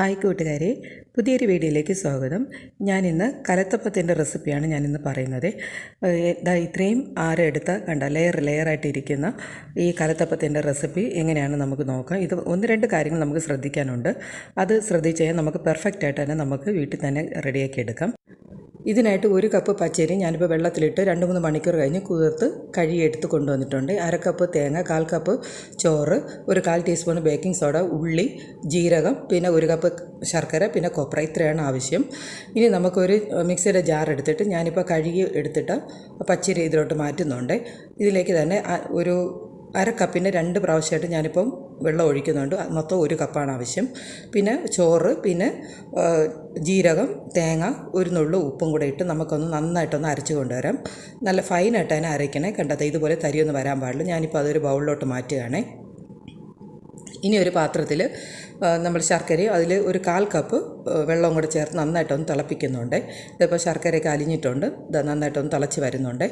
Hi കൂട്ടുകാരെ പുതിയൊരു വീഡിയോയിലേക്ക് സ്വാഗതം. ഞാനിന്ന് കലത്തപ്പത്തിന്റെ റെസിപ്പിയാണ് ഞാനിന്ന് പറയുന്നത്. ഇതാ ഇത്രയും ആരെടുത്ത കണ്ട ലെയർ ലെയറായിട്ട് ഇരിക്കുന്ന ഈ കലത്തപ്പത്തിന്റെ റെസിപ്പി എങ്ങനെയാണ് നമുക്ക് നോക്കാം. ഇത് ഒന്ന് രണ്ട് കാര്യങ്ങൾ നമുക്ക് ശ്രദ്ധിക്കാനുണ്ട്. അത് ശ്രദ്ധിച്ച് കഴിഞ്ഞാൽ നമുക്ക് പെർഫെക്റ്റ് ആയിട്ട് തന്നെ നമുക്ക് വീട്ടിൽ തന്നെ റെഡിയാക്കി എടുക്കാം. ഇതിനായിട്ട് ഒരു കപ്പ് പച്ചരി ഞാനിപ്പോൾ വെള്ളത്തിലിട്ട് രണ്ട് മൂന്ന് മണിക്കൂർ കഴിഞ്ഞ് കുതിർത്ത് കഴുകിയെടുത്ത് കൊണ്ടുവന്നിട്ടുണ്ട്. അര കപ്പ് തേങ്ങ കാൽ കപ്പ് ചോറ് ഒരു കാൽ ടീസ്പൂൺ ബേക്കിംഗ് സോഡ ഉള്ളി ജീരകം പിന്നെ ഒരു കപ്പ് ശർക്കര പിന്നെ കൊപ്ര. ഇത്രയാണ് ആവശ്യം. ഇനി നമുക്കൊരു മിക്സിയുടെ ജാർ എടുത്തിട്ട് ഞാനിപ്പോൾ കഴുകി എടുത്തിട്ട് പച്ചരി ഇതിലോട്ട് മാറ്റുന്നുണ്ട്. ഇതിലേക്ക് തന്നെ ഒരു അര കപ്പിന് രണ്ട് പ്രാവശ്യമായിട്ട് ഞാനിപ്പം വെള്ളം ഒഴിക്കുന്നുണ്ട്. മൊത്തം ഒരു കപ്പാണ് ആവശ്യം. പിന്നെ ചോറ് പിന്നെ ജീരകം തേങ്ങ ഒരു നുള്ളു ഉപ്പും കൂടെ ഇട്ട് നമുക്കൊന്ന് നന്നായിട്ടൊന്ന് അരച്ച് കൊണ്ടുവരാം. നല്ല ഫൈനായിട്ട് അതിനെ അരയ്ക്കണേ. കണ്ടത് ഇതുപോലെ തരിയൊന്നും വരാൻ പാടില്ല. ഞാനിപ്പോൾ അതൊരു ബൗളിലോട്ട് മാറ്റുകയാണേ. ഇനി ഒരു പാത്രത്തിൽ നമ്മൾ ശർക്കരയും അതിൽ ഒരു കാൽ കപ്പ് വെള്ളവും കൂടെ ചേർത്ത് നന്നായിട്ടൊന്ന് തിളപ്പിക്കുന്നുണ്ട്. ഇതിപ്പോൾ ശർക്കരയൊക്കെ അലിഞ്ഞിട്ടുണ്ട്. ഇത് നന്നായിട്ടൊന്ന് തിളച്ച് വരുന്നുണ്ട്.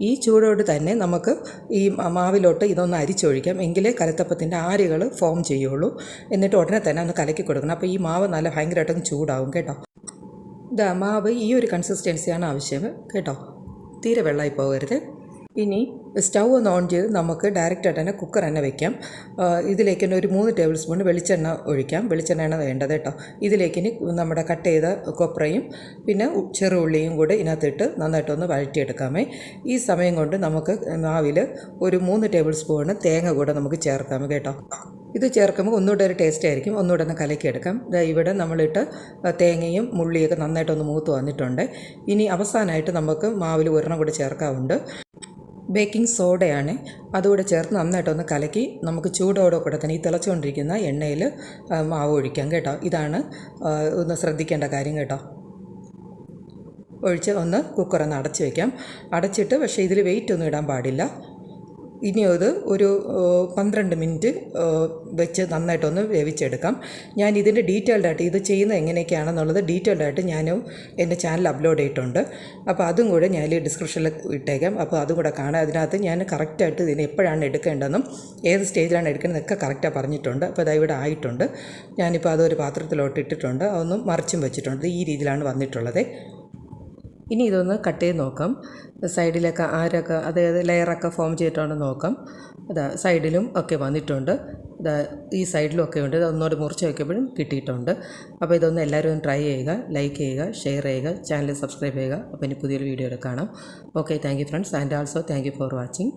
ഈ ചൂടോട് തന്നെ നമുക്ക് ഈ മാവിലോട്ട് ഇതൊന്ന് അരിച്ചൊഴിക്കാം. എങ്കിലേ കലത്തപ്പത്തിന്റെ ആരുകൾ ഫോം ചെയ്യുള്ളൂ. എന്നിട്ട് ഉടനെ തന്നെ ഒന്ന് കലക്കി കൊടുക്കണം. അപ്പോൾ ഈ മാവ് നല്ല ഭയങ്കരമായിട്ടൊന്ന് ചൂടാവും കേട്ടോ. ഇതാ മാവ് ഈ ഒരു കൺസിസ്റ്റൻസിയാണ് ആവശ്യം. കേട്ടോ? തീരെ വെള്ളമായി പോകരുത്. ഇനി സ്റ്റൗ ഒന്ന് ഓൺ ചെയ്ത് നമുക്ക് ഡയറക്റ്റായിട്ട് തന്നെ കുക്കർ തന്നെ വെക്കാം. ഇതിലേക്ക് തന്നെ ഒരു മൂന്ന് ടേബിൾ സ്പൂൺ വെളിച്ചെണ്ണ ഒഴിക്കാം. വെളിച്ചെണ്ണയാണ് വേണ്ടത് കേട്ടോ. ഇതിലേക്ക് ഇനി നമ്മുടെ കട്ട് ചെയ്ത കൊപ്രയും പിന്നെ ചെറുള്ളിയും കൂടെ ഇതിനകത്തിട്ട് നന്നായിട്ടൊന്ന് വഴറ്റിയെടുക്കാമേ. ഈ സമയം കൊണ്ട് നമുക്ക് മാവിൽ ഒരു മൂന്ന് ടേബിൾ സ്പൂണ് തേങ്ങ കൂടെ നമുക്ക് ചേർക്കാം കേട്ടോ. ഇത് ചേർക്കുമ്പോൾ ഒന്നുകൂടെ ഒരു ടേസ്റ്റ് ആയിരിക്കും. ഒന്നുകൂടെ ഒന്ന് കലക്കിയെടുക്കാം. ഇവിടെ നമ്മളിട്ട് തേങ്ങയും മുള്ളിയൊക്കെ നന്നായിട്ടൊന്ന് മൂത്ത് വന്നിട്ടുണ്ട്. ഇനി അവസാനമായിട്ട് നമുക്ക് മാവിൽ ഒരെണ്ണം കൂടി ചേർക്കാവുണ്ട്. ബേക്കിംഗ് സോഡയാണ്. അതുകൂടെ ചേർത്ത് നന്നായിട്ടൊന്ന് കലക്കി നമുക്ക് ചൂടോടെ കൂടെ തന്നെ ഈ തിളച്ചുകൊണ്ടിരിക്കുന്ന എണ്ണയിൽ മാവ് ഒഴിക്കാം കേട്ടോ. ഇതാണ് ഒന്ന് ശ്രദ്ധിക്കേണ്ട കാര്യം കേട്ടോ. ഒഴിച്ച് ഒന്ന് കുക്കറൊന്ന് അടച്ച് വയ്ക്കാം അടച്ചിട്ട് പക്ഷേ ഇതിൽ വെയിറ്റ് ഒന്നും ഇടാൻ പാടില്ല. ഇനി അത് ഒരു പന്ത്രണ്ട് മിനിറ്റ് വെച്ച് നന്നായിട്ടൊന്ന് വേവിച്ചെടുക്കാം. ഞാൻ ഇതിന്റെ ഡീറ്റെയിൽഡ് ആയിട്ട് ഇത് ചെയ്യുന്നത് എങ്ങനെയൊക്കെയാണെന്നുള്ളത് ഡീറ്റെയിൽഡ് ആയിട്ട് ഞാൻ എന്റെ ചാനൽ അപ്ലോഡ് ചെയ്തിട്ടുണ്ട്. അപ്പോൾ അതും കൂടെ ഞാൻ ഡിസ്ക്രിപ്ഷനിൽ ഇട്ടേക്കാം. അപ്പോൾ അതും കൂടെ കാണാം. അതിനകത്ത് ഞാൻ കറക്റ്റായിട്ട് ഇതിന് എപ്പോഴാണ് എടുക്കേണ്ടതെന്നും ഏത് സ്റ്റേജിലാണ് എടുക്കേണ്ടതെന്നൊക്കെ കറക്റ്റാണ് പറഞ്ഞിട്ടുണ്ട്. അപ്പോൾ അത് ഇവിടെ ആയിട്ടുണ്ട്. ഞാനിപ്പോൾ അതൊരു പാത്രത്തിലോട്ട് ഇട്ടിട്ടുണ്ട്. അതൊന്നും മറിച്ചും വെച്ചിട്ടുണ്ട്. ഈ രീതിയിലാണ് വന്നിട്ടുള്ളത്. ഇനി ഇതൊന്ന് കട്ട് ചെയ്ത് നോക്കാം. സൈഡിലൊക്കെ ആരൊക്കെ അതായത് ലെയറൊക്കെ ഫോം ചെയ്തിട്ടുണ്ട് നോക്കാം. അതാ സൈഡിലും ഒക്കെ വന്നിട്ടുണ്ട്. ഇതാ ഈ സൈഡിലും ഒക്കെ ഉണ്ട്. ഒന്നുകൂടി മുറിച്ച് വയ്ക്കുമ്പോഴും കിട്ടിയിട്ടുണ്ട്. അപ്പോൾ ഇതൊന്ന് എല്ലാവരും ഒന്ന് ട്രൈ ചെയ്യുക ലൈക്ക് ചെയ്യുക ഷെയർ ചെയ്യുക ചാനൽ സബ്സ്ക്രൈബ് ചെയ്യുക. അപ്പോൾ ഇനി പുതിയൊരു വീഡിയോയിൽ കാണാം. Okay thank you friends. And also thank you for watching.